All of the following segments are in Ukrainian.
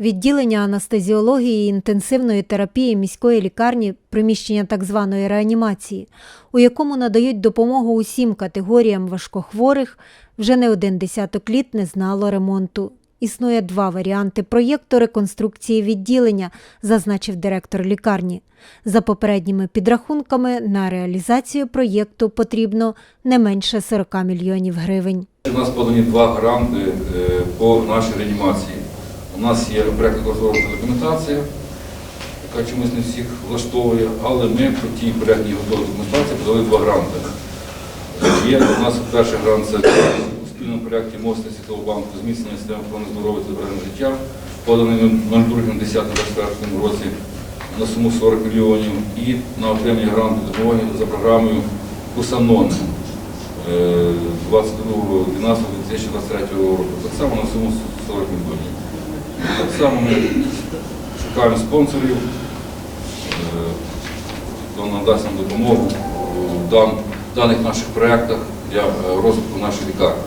Відділення анестезіології і інтенсивної терапії міської лікарні приміщення так званої реанімації, у якому надають допомогу усім категоріям важкохворих, вже не один десяток літ не знало ремонту. Існує два варіанти проєкту реконструкції відділення, зазначив директор лікарні. За попередніми підрахунками, на реалізацію проєкту потрібно не менше 40 мільйонів гривень. У нас подані два гранти е, по нашій реанімації. У нас є проєктна кошторисна документація, яка чомусь не всіх влаштовує, але ми по тій проєктній готовій документації подали два гранти. Є у нас перший грант це у спільному проєкті Мости Світового банку зміцнення системи охорони здоров'я та збереження життя, поданий 02.10.24 році на суму 40 мільйонів і на отримання гранту допомоги за програмою Кусанон. 22.12.2023 року. Так само на суму 40 мільйонів. Так само ми шукаємо спонсорів, е, хто надасть нам допомогу в даних наших проєктах для е, розвитку нашої лікарні.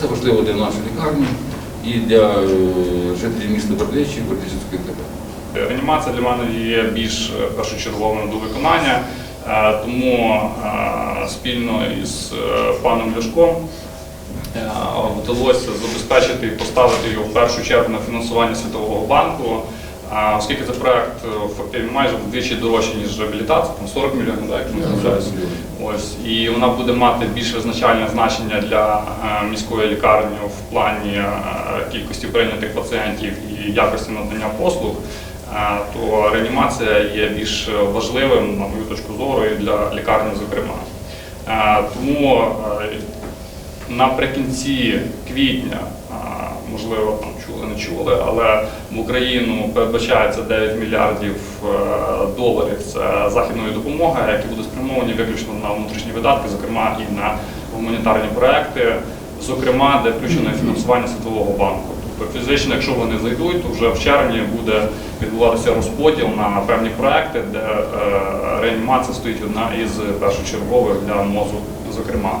Це важливо для нашої лікарні і для е, жителів міста Бердичі, Бердичівської ТП. Реанімація для мене є більш першочерговим до виконання, тому спільно із паном Ляшком вдалося забезпечити і поставити його в першу чергу на фінансування Світового банку, е, оскільки це проект е, майже вдвічі дорожчий, ніж реабілітація, там 40 мільйонів, як не помиляюсь. Ось і вона буде мати більш визначальне значення для е, міської лікарні в плані е, кількості прийнятих пацієнтів і якості надання послуг. е, То реанімація є більш важливим, на мою точку зору, і для лікарні, зокрема. Е, Тому е, наприкінці квітня, можливо, там чули, не чули, але в Україну передбачається 9 мільярдів е, доларів це західної допомоги, які будуть спрямовані виключно на внутрішні видатки, зокрема і на гуманітарні проекти, зокрема, де включено фінансування Світового банку. Тобто фізично, якщо вони зайдуть, то вже в червні буде відбуватися розподіл на певні проекти, де е, реанімація стоїть одна із першочергових для МОЗу, зокрема.